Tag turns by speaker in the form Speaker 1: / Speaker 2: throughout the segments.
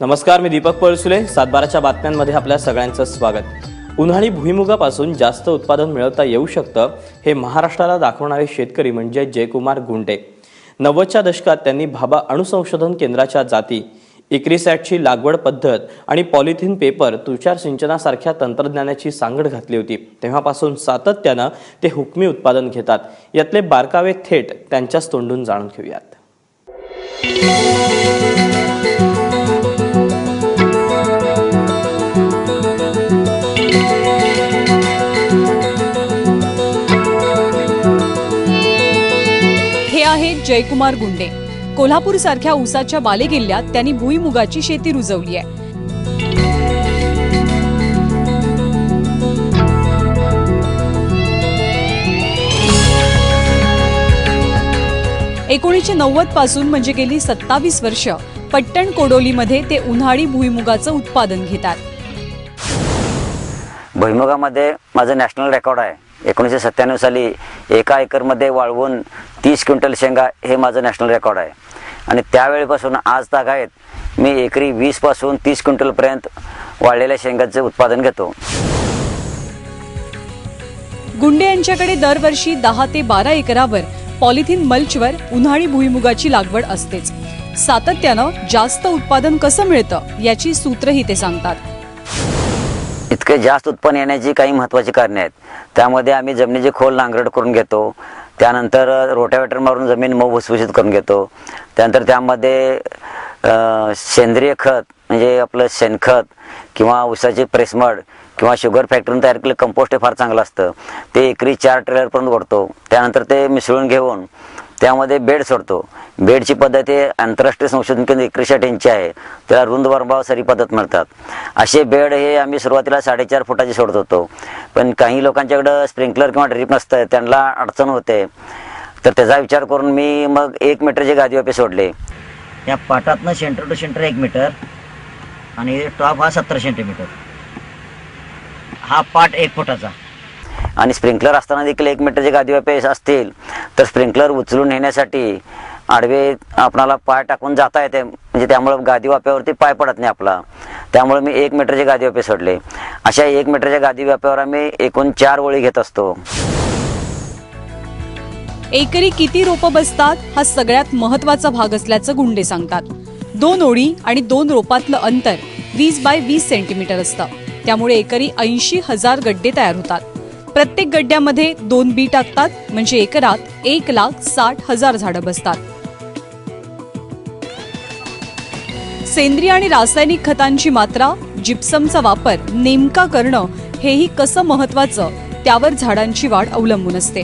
Speaker 1: नमस्कार मी दीपक पळसुले. सातबाराच्या बातम्यांमध्ये आपल्या सगळ्यांचं स्वागत. उन्हाळी भुईमुगापासून जास्त उत्पादन मिळवता येऊ शकतं हे महाराष्ट्राला दाखवणारे शेतकरी म्हणजे जयकुमार गुंडे. नव्वदच्या दशकात त्यांनी भाभा अणुसंशोधन केंद्राच्या जाती इक्रिसॅटची लागवड पद्धत आणि पॉलिथिन पेपर तुषार सिंचनासारख्या तंत्रज्ञानाची सांगड घातली होती. तेव्हापासून सातत्यानं ते हुकमी उत्पादन घेतात. यातले बारकावे थेट त्यांच्याच तोंडून जाणून घेऊयात.
Speaker 2: जयकुमार गुंडे. कोल्हापूर सारख्या ऊसाच्या बालेकिल्ल्यात त्यांनी भुईमुगाची शेती रुजवली आहे. एकोणीसशे नव्वदपासून म्हणजे गेली सत्तावीस वर्ष पट्टण कोडोलीमध्ये ते उन्हाळी भुईमुगाचं उत्पादन घेतात.
Speaker 3: भुईमुगामध्ये माझं नॅशनल रेकॉर्ड आहे. एकोणीसशे सत्त्याण्णव साली एका एकरमध्ये वाळवून तीस क्विंटल शेंगा हे माझं नॅशनल रेकॉर्ड आहे. आणि त्यावेळेपासून आज तागायत मी एकरी वीसपासून तीस क्विंटलपर्यंत वाळलेल्या शेंगाचं उत्पादन घेतो.
Speaker 2: गुंडे यांच्याकडे दरवर्षी दहा ते बारा एकरावर पॉलिथिन मल्चवर उन्हाळी भुईमुगाची लागवड असतेच. सातत्यानं जास्त उत्पादन कसं मिळतं याची सूत्रही ते सांगतात.
Speaker 3: इतके जास्त उत्पन्न येण्याची काही महत्त्वाची कारणे आहेत. त्यामध्ये आम्ही जमिनीची खोल नांगरट करून घेतो. त्यानंतर रोटावेटर मारून जमीन मऊ भुसभुशीत करून घेतो. त्यानंतर त्यामध्ये सेंद्रिय खत म्हणजे आपलं शेणखत किंवा उसाचे प्रेसमड किंवा शुगर फॅक्टरीने तयार केलेलं कंपोस्ट हे फार चांगलं असतं. ते एकरी चार ट्रेलरपर्यंत वाढतो त्यानंतर ते मिसळून घेऊन त्यामध्ये बेड सोडतो. बेडची पद्धत ही आंतरराष्ट्रीय संशोधन केंद्र इक्रिशा यांची आहे. त्याला रुंद वरंबाव सरी पद्धत म्हणतात. असे बेड हे आम्ही सुरुवातीला साडेचार फुटाचे सोडत होतो. पण काही लोकांच्याकडं स्प्रिंकलर किंवा ड्रीप नसतं त्यांना अडचण होते. तर त्याचा विचार करून मी मग एक मीटरचे गादी वापे सोडले.
Speaker 4: या पाटातनं सेंटर टू सेंटर एक मीटर आणि टॉप हा सत्तर सेंटीमीटर. हा पाट एक फुटाचा.
Speaker 3: आणि स्प्रिंकलर असताना देखील एक मीटरचे गादी वापे असतील तर स्प्रिंकलर उचलून नेण्यासाठी आडवे आपणाला पाय टाकून जाता येते. म्हणजे त्यामुळं गादी वाप्यावरती पाय पडत नाही आपला. त्यामुळे मी एक मीटरचे गादी वापे सोडले. अशा एक मीटरच्या गादी वाप्यावर आम्ही एकूण चार ओळी घेत असतो.
Speaker 2: एकरी किती रोपं बसतात हा सगळ्यात महत्त्वाचा भाग असल्याचं गुंडे सांगतात. दोन ओळी आणि दोन रोपातलं अंतर वीस बाय वीस सेंटीमीटर असतं. त्यामुळे एकरी ऐंशी हजार गड्डे तयार होतात. प्रत्येक गड्ड्यामध्ये दोन बी टाकतात म्हणजे एकरात एक लाख साठ हजार झाडं बसतात. सेंद्रिय आणि रासायनिक खतांची मात्रा जिप्समचा वापर नेमका करणं हेही कसं महत्वाचं त्यावर झाडांची वाढ अवलंबून असते.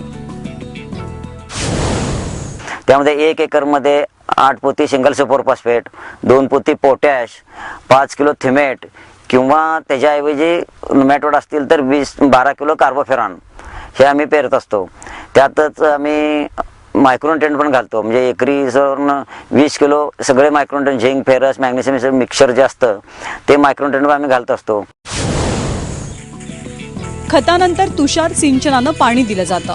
Speaker 3: त्यामध्ये एक एकरमध्ये आठ पोती सिंगल सुपर फॉस्फेट दोन पोती पोटॅश पाच किलो थिमेट किंवा त्याच्याऐवजी मॅटोड असतील तर वीस बारा किलो कार्बोफेरॉन हे आम्ही पेरत असतो. त्यातच आम्ही मायक्रोन्टेंट पण घालतो. म्हणजे एकरी जर वीस किलो सगळे मायक्रोन्टेंट झिंक फेरस मॅग्नेशियम मिक्सर जे असतं ते मायक्रोन्टेंट आम्ही घालत असतो.
Speaker 2: खतानंतर तुषार सिंचनानं पाणी दिलं जातं.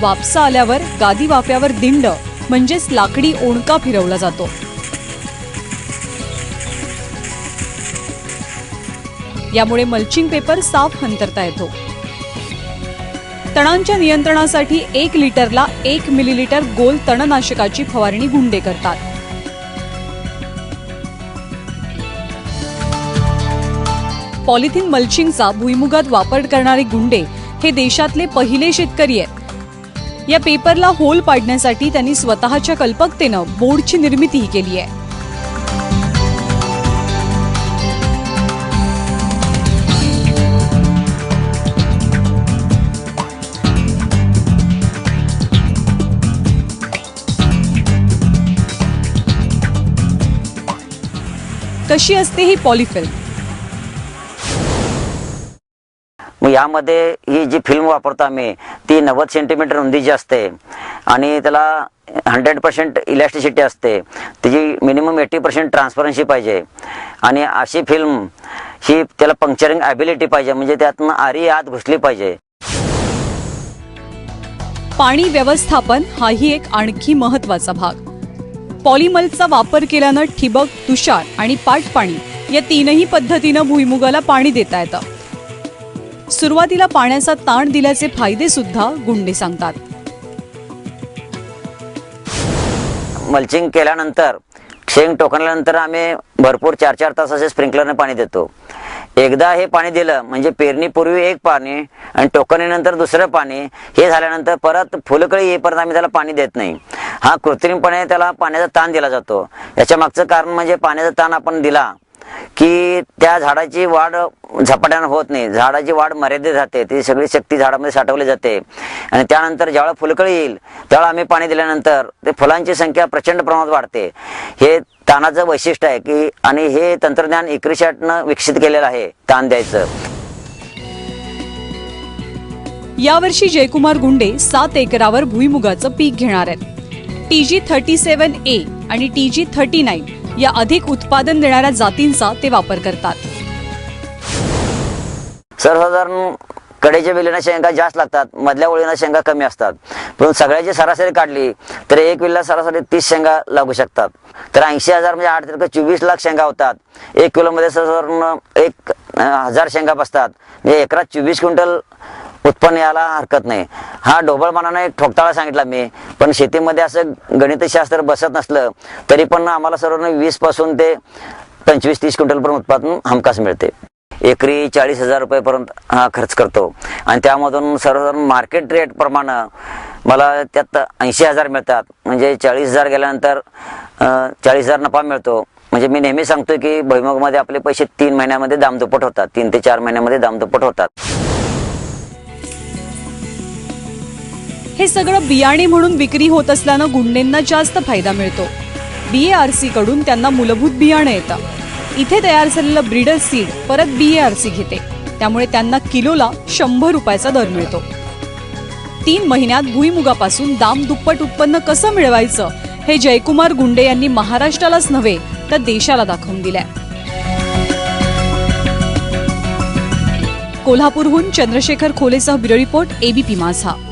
Speaker 2: वापसा आल्यावर गादी वाफ्यावर दिंड म्हणजेच लाकडी ओणका फिरवला जातो. यामुळे मल्चिंग पेपर साफ हंतरता येतो. तणांच्या नियंत्रणासाठी एक लिटरला एक मिलीलिटर गोल तणनाशकाची फवारणी गुंडे करतात. पॉलिथिन मल्चिंगचा भुईमुगात वापर करणारे गुंडे हे देशातले पहिले शेतकरी आहेत. या पेपरला होल पाडण्यासाठी त्यांनी स्वतःच्या कल्पकतेनं बोर्डची निर्मितीही केली आहे. कशी असते ही पॉलिफिल्म?
Speaker 3: मग यामध्ये ही जी फिल्म वापरतो आम्ही ती नव्वद सेंटीमीटर रुंदीची असते आणि त्याला हंड्रेड पर्सेंट इलॅस्टिसिटी असते. त्याची मिनिमम एटी पर्सेंट ट्रान्सपरन्सी पाहिजे. आणि अशी फिल्म ही त्याला पंक्चरिंग ॲबिलिटी पाहिजे म्हणजे त्यातनं आरी आत घुसली पाहिजे.
Speaker 2: पाणी व्यवस्थापन हाही एक आणखी महत्त्वाचा भाग. पॉलिमलचा वापर केल्यानं ठिबक तुषार आणि पाटपाणी या तीनही पद्धतीनं भुईमुगाला पाणी देता येतं. सुरुवातीला पाण्याचा ताण दिल्याचे फायदे सुद्धा गुंडे सांगतात.
Speaker 3: मल्चिंग केल्यानंतर शेंग टोकनल्यानंतर आम्ही भरपूर चार चार तासाचे स्प्रिंकलरने पाणी देतो. एकदा हे पाणी दिलं म्हणजे पेरणीपूर्वी एक पाणी आणि टोकणीनंतर दुसरं पाणी हे झाल्यानंतर परत फुलकळी येईपर्यंत आम्ही त्याला पाणी देत नाही. हा कृत्रिमपणे त्याला पाण्याचा ताण दिला जातो. याच्या मागचं कारण म्हणजे पाण्याचा ताण आपण दिला की त्या झाडाची वाढ झपाट्यानं होत नाही. झाडाची वाढ मर्यादित राहते. ती सगळी शक्ती झाडामध्ये साठवली जाते. आणि त्यानंतर ज्यावेळा फुलकळी येईल त्यावेळा आम्ही पाणी दिल्यानंतर ते फुलांची संख्या प्रचंड प्रमाणात वाढते. हे तानाचं वैशिष्ट्य आहे की आणि हे तंत्रज्ञान इक्रिशॅटनं विकसित केलेलं आहे ताण द्यायचं.
Speaker 2: यावर्षी जयकुमार गुंडे सात एकरावर भुईमुगाचं पीक घेणार आहेत. टीजी थर्टी सेवन ए आणि टीजी थर्टी नाईन या अधिक उत्पादन देणाऱ्या जातींचा ते वापर करतात.
Speaker 3: सर्वसाधारण कडेच्या वेलीना शेंगा जास्त लागतात मधल्या ओळीना शेंगा कमी असतात. पण सगळ्याची सरासरी काढली तर एक वेळेला सरासरी तीस शेंगा लागू शकतात. तर ऐंशी हजार म्हणजे आठ तारखे चोवीस लाख शेंगा होतात. एक किलोमध्ये साधारण एक हजार शेंगा बसतात. म्हणजे एकरात चोवीस क्विंटल उत्पन्न यायला हरकत नाही. हा ढोबळपणानं एक ठोकताळा सांगितला मी. पण शेतीमध्ये असं गणितशास्त्र बसत नसलं तरी पण आम्हाला सर्वांना वीसपासून ते पंचवीस तीस क्विंटलपर्यंत उत्पादन हमखास मिळते. एकरी चाळीस हजार रुपयेपर्यंत हा खर्च करतो. आणि त्यामधून सर्वसाधारण मार्केट रेटप्रमाणे मला त्यात ऐंशी हजार मिळतात. म्हणजे चाळीस हजार गेल्यानंतर चाळीस हजार नफा मिळतो. म्हणजे मी नेहमी सांगतो की भुईमुगमध्ये आपले पैसे तीन महिन्यामध्ये दामदुप्पट होतात. तीन ते चार महिन्यामध्ये दामदुप्पट होतात.
Speaker 2: हे सगळं बियाणे म्हणून विक्री होत असल्यानं गुंडेंना जास्त फायदा मिळतो. बीएआरसी कडून त्यांना मूलभूत बियाणं येतं. इथे तयार झालेलं ब्रीडर सीड परत बीएआरसी घेते. त्यामुळे त्यांना किलोला शंभर रुपयाचा दर मिळतो. तीन महिन्यात भुईमुगापासून दाम दुप्पट उत्पन्न कसं मिळवायचं हे जयकुमार गुंडे यांनी महाराष्ट्रालाच नव्हे तर देशाला दाखवून दिलंय. कोल्हापूरहून चंद्रशेखर खोलेसह ब्युरो रिपोर्ट एबीपी माझा.